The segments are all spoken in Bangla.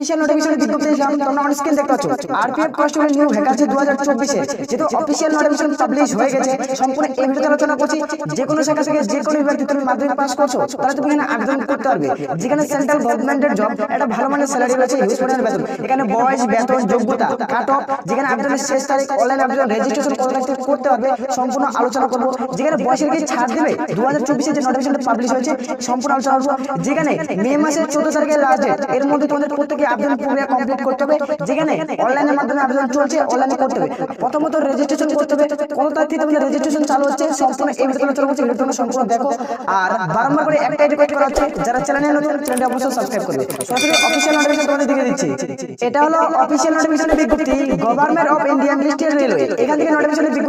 অফিসিয়াল নোটিফিকেশন স্ক্রিন দেখতে আরপিএফ নিউ ভ্যাকান্সি 2024 এর যেহেতু অফিসিয়াল নোটিফিকেশন পাবলিশ হয়ে গেছে, সম্পূর্ণ আলোচনা করছি। যে শাখা থেকে যে বিভাগ তুমি মাধ্যমিক পাস করছ তুমি এখানে আবেদন করতে পারবে। যেখানে সেন্ট্রাল গভর্নমেন্টের জব ভালো মানের স্যালারি বেতন এখানে বয়স, বেতন, যোগ্যতা কাট অফ যেখানে আবেদনের শেষ তারিখ অনলাইন আবেদন রেজিস্ট্রেশন করতে পারবে, সম্পূর্ণ আলোচনা করব। যেখানে বয়সের কি ছাড় দেবে 2024 এর যে নোটিফিকেশনটা পাবলিশ হয়েছে, সম্পূর্ণ আলোচনা করব। যেখানে মে মাসের 14 তারিখের লাস্ট ডেট এর মধ্যে তোমাদের প্রত্যেকে আবেদন প্রক্রিয়া কমপ্লিট থেকে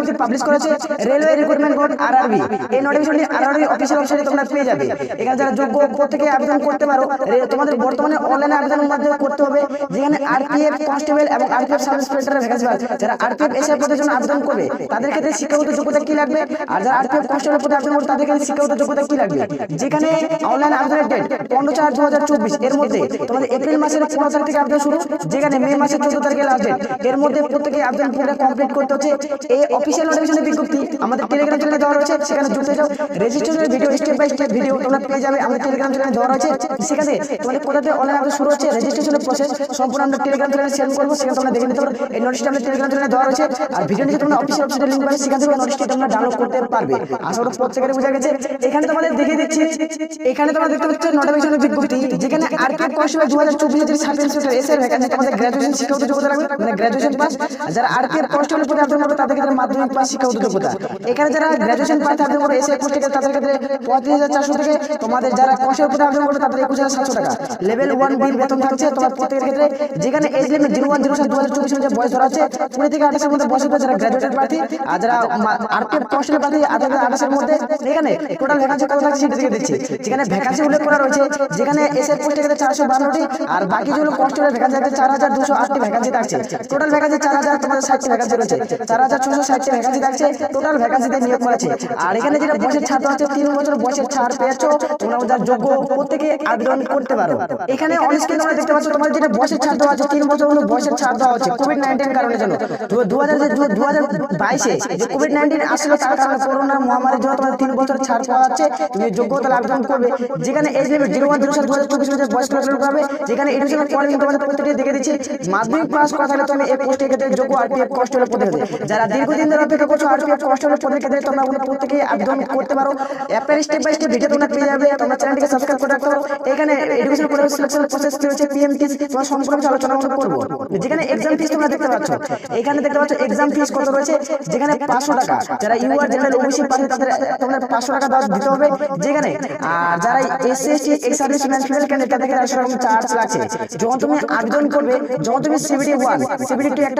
থেকে পাবলিশ করেছে রেলওয়ে রিক্রুটমেন্ট বোর্ড আরআরবি এই নোটিফিকেশনটি আরআরবি অফিসিয়াল ওয়েবসাইটে তোমরা পেয়ে যাবে। এখানে যারা যোগ্য, প্রত্যেকে আবেদন করতে পারো। তোমাদের বর্তমানে অনলাইনে আবেদনের মাধ্যমে করতে হবে, যেখানে আরপিএফ কনস্টেবল এবং আরপিএফ সাব ইন্সপেক্টরের ভ্যাকেন্সি আছে যারা আরপিএফ এসআই পদের জন্য আবেদন করবে, তাদের ক্ষেত্রে শিক্ষাগত যোগ্যতা কি লাগবে? আর যারা আরপিএফ কনস্টেবল পদে আবেদন করবে, তাদের ক্ষেত্রে শিক্ষাগত যোগ্যতা কি লাগবে? যেখানে অনলাইন আবেদনের ডেট পনেরো চার দু হাজার চব্বিশ, এর মধ্যে তোমাদের এপ্রিল মাসের পনেরো তারিখ থেকে আবেদন শুরু, যেখানে মে মাসের চোদ্দ তারিখে লাস্ট ডেট এর মধ্যে প্রত্যেকে আবেদন পুরো কমপ্লিট করতে হচ্ছে। এই অফিসিয়াল নোটিফিকেশনের বিজ্ঞপ্তি আমাদের টেলিগ্রাম চ্যানেলে দেওয়া রয়েছে, সেখানে যুক্ত যাও। রেজিস্ট্রেশনের video step by step video তোমরা পেয়ে যাবে আমাদের টেলিগ্রাম চ্যানেলে দেওয়া রয়েছে। সেখানে তোমাদের কোথাতে অনলাইন আবেদন শুরু হচ্ছে রেজিস্ট্রেশনের প্রসেস সম্পূর্ণ আমরা টেলিগ্রাম চ্যানেলে শেয়ার করব, সেখানে তোমরা দেখে নিতে পারো। এই নোটিশটা আমরা টেলিগ্রাম চ্যানেলে দেওয়া রয়েছে। আর ভিডিও নিচে তোমরা অফিসিয়াল ওয়েবসাইটের লিংক পাবে, সেখান থেকে নোটিশটি তোমরা ডাউনলোড করতে পারবে। আশা করি প্রত্যেকের বুঝা গেছে। এখানে তোমাদের দেখিয়ে দিচ্ছি, এখানে তোমরা দেখতে পাচ্ছ নোটিফিকেশনের বিজ্ঞপ্তি, যেখানে আরপিএফ কনস্টেবল 2024 এর সাব ইন্সপেক্টর এসআর ভ্যাকেন্সি তোমাদের গ্র্যাজুয়েশন শিক্ষাগত যোগ্যতা লাগবে মানে গ্র্যাজুয়েশন পাস আর যারা আরপিএফ কনস্টেবল পদে আবেদন করবে তাদের ক্ষেত্রে মাধ্যমিক পাস শিক্ষাগত যোগ্যতা। এখানে যারা গ্র্যাজুয়েশন পাস আবেদন করবে এসআই পোস্টে তাদের ক্ষেত্রে 35400 থেকে তোমাদের যারা কনস্টেবল পদে আবেদন করবে তাদের 21700 টাকা। লেভেল 1 বি বেতন থাকছে তোমার প্রত্যেকের ক্ষেত্রে যেখানে এজ লিমিট 0107 2024 এর যে বয়স ধরা আছে 20 থেকে 28 এর মধ্যে বয়স যারা গ্র্যাজুয়েটেড প্রার্থী আর যারা আরপিএফ কনস্টেবল প্রার্থী কার্ড 28 এর মধ্যে এখানে টোটাল ভ্যাকান্সি কত থাকছে সেটা দিকে দিচ্ছি যেখানে ভ্যাকান্সি উল্লেখ করা রয়েছে, যেখানে এসএর পোস্টে ক্ষেত্রে 452টি আর বাকি যেগুলো কনস্টেবল ভ্যাকান্সি আছে 4208টি ভ্যাকান্সি থাকছে। টোটাল ভ্যাকান্সি 4000 তোমাদের 60টি ভ্যাকান্সি রয়েছে। 4660টি ভ্যাকান্সি থাকছে টোটাল ভ্যাকান্সিতে নিয়োগ করেছে আর এখানে যেটা বয়সের দেওয়া হচ্ছে 3 বছর বয়সের ছাড় পেয়েছ, তোমরা যারা যোগ্য প্রত্যেকে আবেদন করতে পারো। এখানে অনেক দেখতে পাচ্ছ তোমাদের যেটা বয়সের ছাড় দেওয়া আছে 3 বছর হলো বয়সের ছাড় দেওয়া হচ্ছে কোভিড 19 কারণের জন্য তো 2000 2022 এ যে কোভিড 19 আসলো, তার কারণে করোনা মহামারীর জন্য তোমাদের 3 বছর ছাড় পাওয়া তুমি যোগ্যতা করবে। যেখানে এজ লিমিট 01 07 2024 মধ্যে বয়স ক্লাস যেখানে এডুকেশন কোয়ালিফিকেশন তোমাদের দেখে দিচ্ছি, মাধ্যমিক পাস করা থাকলে তুমি এই ক্ষেত্রে যোগ্য আরপিএফ কনস্টেবল পদে হবে যারা দীর্ঘদিন ধরে অপেক্ষা করছ আরপিএফ কনস্টেবল পদের ক্ষেত্রে তোমরা ওগুলো প্রত্যেকে আবেদন করতে পারো। অ্যাপের স্টেপ বাই স্টেপ ভিডিও তোমরা পেয়ে যাবে। তোমরা চ্যানেলটিকে সাবস্ক্রাইব করে রাখতে পারো। এখানে এডুকেশন প্রসেস কি হচ্ছে?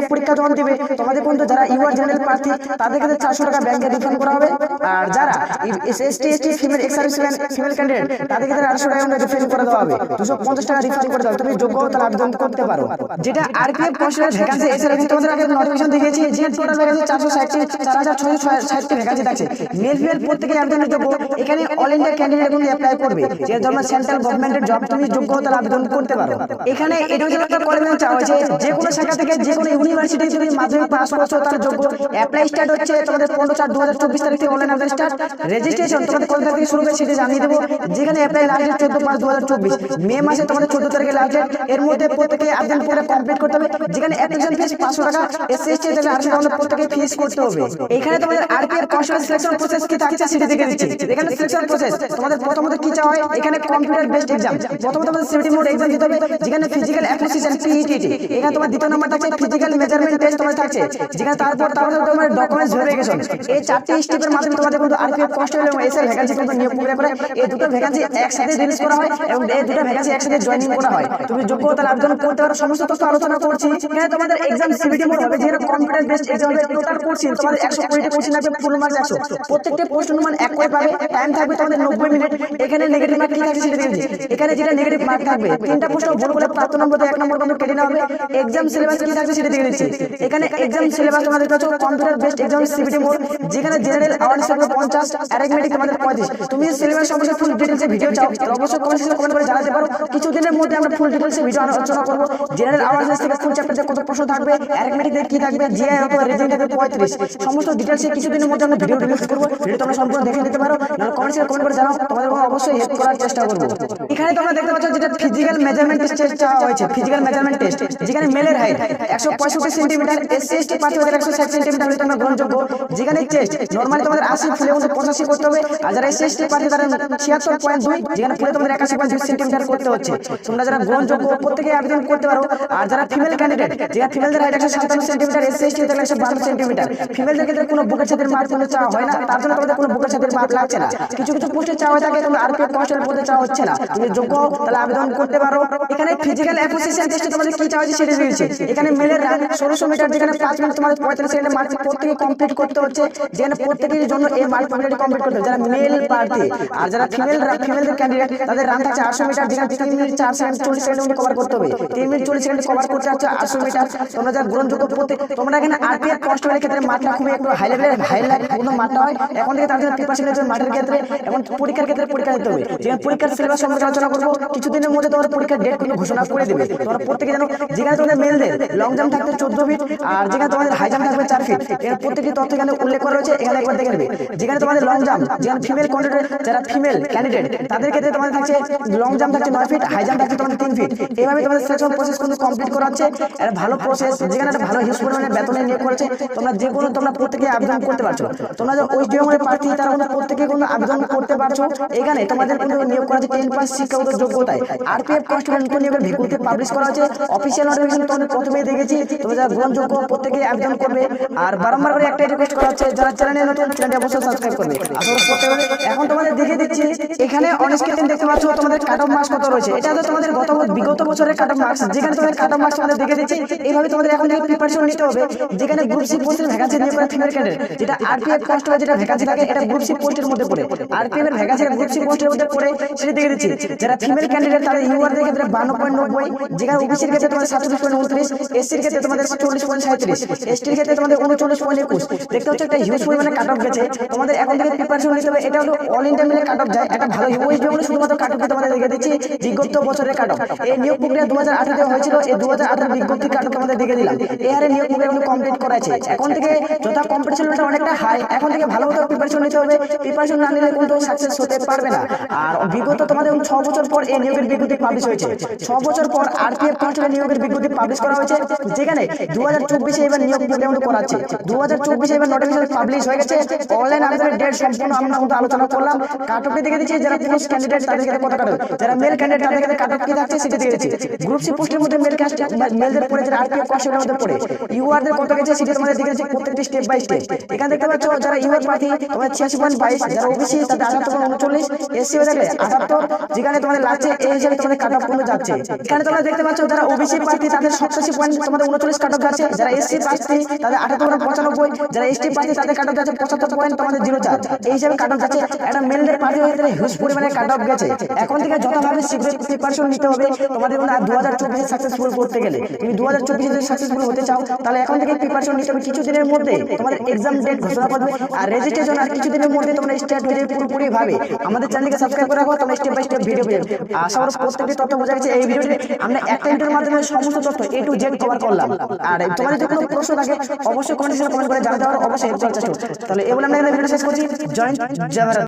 পরীক্ষা যখন দিবে, তোমাদের পর্যন্ত যারা ইউআর জেনারেল প্রার্থী, তাদের চারশো টাকা ব্যাংকে রিফান্ড করা হবে। আর যারা তাদের আড়াইশো টাকা রিফান্ড করে দেওয়া হবে। দুশো পঞ্চাশ টাকা রিফান্ড করে দেওয়া হবে। তুমি যোগ্য তাহলে আবেদন করতে পারো। যেটা এসে তোমাদের আগে নোটিফিকেশন হাজার ছয়শো ভ্যাকান্সি থাকছে। মেল যোগ্য, এখানে অল ইন্ডিয়া ক্যান্ডিডেট করবে। যে ধরনের সেন্ট্রাল গভর্নমেন্টের জব তুমি আবেদন করতে পারো। এখানে এডুকেশন একটা কোয়ালিফিকেশন চাওয়া হয়েছে যে কোনো শাখা থেকে যে কোনো ইউনিভার্সিটি তুমি মাধ্যমিক পাস করছ তার যোগ্য। অ্যাপ্লাই স্টার্ট হচ্ছে তোমাদের পনেরো চার দু হাজার চব্বিশ তারিখ থেকে অনলাইন আবেদন স্টার্ট রেজিস্ট্রেশন তোমাদের কত তারিখ থেকে শুরু হবে সেটা জানিয়ে দেবো। যেখানে অ্যাপ্লাই লাস্ট ডেট চোদ্দ পাঁচ দু হাজার চব্বিশ। মে মাসে তোমাদের চোদ্দ তারিখে লাস্ট এর মধ্যে প্রত্যেকে আবেদন করে কমপ্লিট করতে হবে। যেখানে অ্যাপ্লিকেশন ফিস পাঁচশো টাকা এসসি এসটি থেকে আটশো টাকা প্রত্যেকে ফিস করতে হবে। এখানে তোমাদের আরপিএফ কনস্টেবল সিলেকশন প্রসেস কি থাকছে সেটা দেখে দিচ্ছি। এখানে সিলেকশন প্রসেস তোমাদের প্রথমত কি চাওয়া হয়? এখানে কম্পিউটার বেসড এক্সাম প্রথমত তোমাদের সিভিটি মোড এক্সাম দিতে হবে, যেখানে ফিজিক্যাল অ্যাপ্লিকেশন পিইটি এখানে তোমার দ্বিতীয় নম্বর থাকছে ফিজিক্যাল মেজারমেন্ট টেস্ট তোমাদের থাকছে। যেখানে তারপর তারপর তোমার ডকুমেন্টস ভেরিফিকেশন এই চারটি স্টেপের মাধ্যমে তোমাদের কিন্তু আরপিএফ কনস্টেবল এবং এসআই ভ্যাকেন্সি কিন্তু নিয়োগ করে। এই দুটো ভ্যাকেন্সি একসাথে রিলিজ করা হয় এবং এই দুটো ভ্যাকেন্সি একসাথে জয়েনিং করা হয়। তুমি আবেদন করতে পারো সমস্ত তথ্য আলোচনা করছি। এখানে তোমাদের এক্সাম মোড হবে যেখানে কম্পিউটার বেসড এক্সাম হবে টোটাল তোমাদের ফুল মার্কস প্রত্যেকটা পোস্ট অনুমান এক করে পাবে টাইম থাকবে তোমাদের নব্বই মিনিট। এখানে নেগেটিভ মার্ক কি থাকছে সেটা দেখেছি এখানে যেটা নেগেটিভ মার্ক থাকবে, তিনটা প্রশ্ন ভুল প্রাপ্ত নম্বর এক নম্বর কেটে নেওয়া হবে। এক্সাম সিলেবাস কি থাকছে, সেটা দেখে দিচ্ছি। এখানে এক্সাম সিলেবাস তোমাদের পাচ্ছ computer based exam CBT mode যেখানে জেনারেল আওয়ারনেস থাকবে পঞ্চাশ অ্যারেথমেটিক তোমাদের পঁয়ত্রিশ। তুমি সিলেবাস সম্পর্কে ফুল ডিটেলসে ভিডিও চাও, অবশ্যই কমেন্ট করে জানাতে পারো। কিছুদিনের মধ্যে আমরা ফুল ডিটেলস ডিটেলসে ভিডিও আলোচনা করব। জেনারেল অ্যাওয়ারনেস থেকে কোন চ্যাপ্টারে কত প্রশ্ন থাকবে অ্যারিথমেটিক কি থাকবে জিআই অথবা রিজনিং থেকে 35 সমস্ত ডিটেলসে কিছুদিনের মধ্যে আমরা ভিডিও রিলিজ করব ভিডিও তোমরা সম্পূর্ণ দেখে নিতে পারো। নাহলে কমেন্টসে কমেন্ট করে জানাও তোমাদের অবশ্যই হেল্প করার চেষ্টা করব। এখানে তোমরা দেখতে পাচ্ছ যেটা ফিজিক্যাল মেজারমেন্ট টেস্ট যেখানে মেলের হাইট 165 সেন্টিমিটার এসসি এসটি প্রার্থীদের 160 সেন্টিমিটার হলে তোমরা গ্রহণযোগ্য। যেখানে চেস্ট নরমালি তোমাদের 80 ফুলে মধ্যে 85 করতে হবে, আর যারা এসসি এসটি প্রার্থী তারা 76.2 যেখানে ফুলে তোমাদের 81.2 সেন্টিমিটার করতে হচ্ছে। যারা গ্রহণযোগ্য প্রত্যেকে আবেদন করতে পারো। আর যারা ফিমেল ক্যান্ডিডেট যেখানে ফিমেলদের হাইট 157 সেন্টিমিটার এসসি এসটি তাহলে 112 সেন্টিমিটার ফিমেলদের ক্ষেত্রে কোনো বুকের ছাদের মার্ক কোনো চাওয়া হয় না, তার জন্য তোমাদের কোনো বুকের ছাদের মার্ক লাগছে না। কিছু কিছু পোস্টে চাওয়া থাকে তোমরা আরপিএফ কনস্টেবল পদে চাওয়া হচ্ছে না। তুমি যোগ্য তাহলে আবেদন করতে পারো। এখানে ফিজিক্যাল অ্যাসোসিয়েশন টেস্টে তোমাদের কি চাওয়া হচ্ছে সেটা দিয়েছে এখানে মেলের 1600 মিটার যেখানে 5 মিনিট তোমাদের 45 সেকেন্ডে মার্ক প্রত্যেকে কমপ্লিট করতে হচ্ছে। যেখানে প্রত্যেকের জন্য এই মার্ক অলরেডি কমপ্লিট করতে যারা মেল প্রার্থী আর যারা ফিমেল ফিমেলদের ক্যান্ডিডেট তাদের রান থাকছে 800 মিটার যেখানে 3 মিনিট 4 সেকেন্ড 40 সেকেন্ড কভার করতে হবে। 3 মিনিট 40 সেকেন্ড কভার করতে হচ্ছে 800 মিটার তোমরা যারা গ্রহণযোগ্য প্রত্যেক তোমরা এখানে আরপিএফ কনস্টেবলের ক্ষেত্রে মাত্রা খুবই একটু হাই লেভেলের হাই কোনো মাত্রা হয়। এখন থেকে তার জন্য প্রিপারেশনের জন্য মাঠের ক্ষেত্রে এবং পরীক্ষার ক্ষেত্রে পরীক্ষা দিতে হবে। যেখানে পরীক্ষার সিলেবাস সম্পর্কে আলোচনা করব, কিছুদিনের মধ্যে তোমার পরীক্ষার ডেট কিন্তু ঘোষণা করে দেবে। তোমরা প্রত্যেকে জানো যেখানে তোমাদের মেলদের লং জাম্প থাকবে চোদ্দ ফিট আর যেখানে তোমাদের হাই জাম্প থাকবে চার ফিট এখানে প্রত্যেকটি তথ্য এখানে উল্লেখ করা রয়েছে, এখানে একবার দেখে নেবে। যেখানে তোমাদের লং জাম্প যেখানে ফিমেল ক্যান্ডিডেট যারা ফিমেল ক্যান্ডিডেট তাদের ক্ষেত্রে তোমাদের থাকছে লং জাম্প থাকছে নয় ফিট হাই জাম্প থাকছে তোমাদের তিন ফিট এইভাবে তোমাদের সিলেকশন প্রসেস কিন্তু কমপ্লিট করা হচ্ছে। একটা ভালো প্রসেস যেখানে একটা ভালো হিউজ পরিমাণে বেতনে নিয়োগ করেছে তোমরা যে কোনো, তোমরা প্রত্যেকে আবেদন করতে পারছ। তোমরা যে ওই ডিএমের প্রার্থী, তারা কিন্তু প্রত্যেকে কিন্তু আবেদন করতে পারছ। এখানে তোমাদের কিন্তু নিয়োগ করা হচ্ছে টেন পাস শিক্ষাগত যোগ্যতায়। আরপিএফ কনস্টেবল নিয়োগের বিজ্ঞপ্তি পাবলিশ করা হয়েছে অফিসিয়াল নোটিফিকেশন তোমাদের প্রথমেই দেখেছি। তোমরা যারা গ্রহণযোগ্য প্রত্যেকে আবেদন করবে। আর বারংবার করে একটাই রিকোয়েস্ট করা হচ্ছে, যারা চ্যানেলে নতুন চ্যানেলটি অবশ্যই সাবস্ক্রাইব করবে। আসলে প্রত্যেকে এখন তোমাদের দেখিয়ে দিচ্ছি, এখানে অনেক দেখতে পাচ্ছ, তোমাদের কাট অফ মার্কস কত রয়েছে। এটা তো তোমাদের গত বিগত বছরের কাট অফ মার্কস, যেখানে তোমাদের কাট অফ মার্কস তোমাদের দেখে দিচ্ছি, এইভাবে তোমাদের এখন থেকে প্রিপারেশন নিতে হবে, যেখানে গ্রুপ সি পোস্টের ভ্যাকান্সি নিয়ে করে ফিমেল ক্যান্ডিডেট যেটা আরপিএফ কনস্টেবল যেটা ভ্যাকান্সি থাকে, এটা গ্রুপ সি পোস্টের মধ্যে পড়ে। আরপিএফ এর ভ্যাকান্সি গ্রুপ সি পোস্টের মধ্যে পড়ে, সেটা দেখে দিচ্ছি। যারা ফিমেল ক্যান্ডিডেট তাদের ইউআর এর ক্ষেত্রে 52.90 যেখানে ওবিসির ক্ষেত্রে তোমাদের 47.29 এসসির ক্ষেত্রে তোমাদের 40.37 এসটির ক্ষেত্রে তোমাদের 39.21 দেখতে হচ্ছে একটা হিউজ পরিমাণে কাট অফ গেছে। তোমাদের এখন থেকে প্রিপারেশন নিতে হবে, এটা হলো অল ইন্ডিয়া মিলে কাট অফ যায়, একটা ভালো ওয়েস্ট বেঙ্গল শুধুমাত্র কাট অফ তোমাদের দেখে দিচ্ছি, বিগত বছরের কাট অফ এই নিয়োগ প্রক্রিয়া 2018 তে হয়েছিল। এই 2018 বিজ্ঞপ্তি কাট অফ তোমাদের দেখে দিলাম এই হারে নিয়োগ প্রক্রিয়া কমপ্লিট করা আছে। এখন থেকে যথা কম্পিটিশন অনেকটা হাই এখন থেকে ভালো মতো প্রিপারেশন নিতে হবে। প্রিপারেশন না নিলে কিন্তু সাকসেস হতে পারবে না। আর বিগত তোমাদের ছ বছর পর এই নিয়োগের বিজ্ঞপ্তি পাবলিশ হয়েছে। ছ বছর পর আরপিএফ কনস্টেবল নিয়োগের বিজ্ঞপ্তি পাবলিশ করা হয়েছে। যেখানে দু হাজার চব্বিশে এবার নিয়োগ প্রক্রিয়া করাচ্ছে দু হাজার চব্বিশে এবার নোটিফিকেশন পাবলিশ হয়ে গেছে। অনলাইন আবেদনের ডেট সম্পূর্ণ আমরা কিন্তু আলোচনা করলাম। কাটকে দেখে দিচ্ছি। যারা পুরুষ ক্যান্ডিডেট তাদের কত কাটক যারা মেল ক্যান্ডিডেট তাদের ক্ষেত্রে কাটক কি থাকছে, সেটা দেখে দিচ্ছি গ্রুপ সি পোস্টের মধ্যে মেল কাস্ট মেলদের পড়ে যারা আরপিএফ কনস্টেবলের মধ্যে পড়ে। ইউআর দের কত গেছে সেটা তোমাদের দেখে দিচ্ছি প্রত্যেকটি স্টেপ বাই স্টেপ এখানে দেখতে পাচ্ছ যারা ইউআর প্রার্থী তোমাদের ছিয়াশি পয়েন্ট বাইশ যারা ওবিসি তাদের আটাত্তর উনচল্লিশ এসসি হয়ে থাকলে আটাত্তর যেখানে তোমাদের লাগছে এই হিসাবে তোমাদের কাট অফ কিন্তু যাচ্ছে। এখানে তোমরা দেখতে পাচ্ছ যারা ওবিসি প্রার্থী তাদের সপ্তাশি পয়েন্ট তোমাদের উনচল্লিশ কাট অফ যাচ্ছে যারা এসসি প্রার্থী তাদের আটাত্তর পঁচানব্বই যারা এসটি প্রার্থী তাদের কাট অফ যাচ্ছে পঁচাত্তর পয়েন্ট তোমাদের জিরো চার এই হিসাবে কাট অফ যাচ্ছে একটা মেলদের প্রার্থী হয়ে গেলে হিউজ পরিমাণে কাট অফ গেছে এখন থেকে যথাভাবে শীঘ্রই প্রিপারেশন নিতে হবে তোমাদের মনে দু হাজার চব্বিশে সাকসেসফুল করতে গেলে, তুমি দু হাজার চব্বিশে যদি সাকসেসফুল হতে চাও, তাহলে এখন থেকে প্রিপারেশন নিতে হবে কিছুদিনের মধ্যে তোমাদের এক্সাম ডেট ঘোষণা করবে আর রেজিস্ট্রেশন আর কিছুদিনের মধ্যে তোমরা স্টার্ট হয়ে যাবে পুরোপুরি ভাবে আমাদের চ্যানেলকে সাবস্ক্রাইব করে রাখো, তোমরা স্টেপ বাই স্টেপ ভিডিও পেয়ে যাবে। আশা করি প্রত্যেকটি তথ্য বোঝা গেছে। এই ভিডিওতে আমরা একটা ভিডিওর মাধ্যমে সমস্ত তথ্য এ টু জেড কভার করলাম। আর তোমার যদি কোনো প্রশ্ন থাকে, অবশ্যই কমেন্ট কমেন্ট করে জানাতে পারো। অবশ্যই হেল্প করার চেষ্টা। তাহলে এগুলো আমরা ভিডিও শেষ করছি। জয়েন্ট জাভারা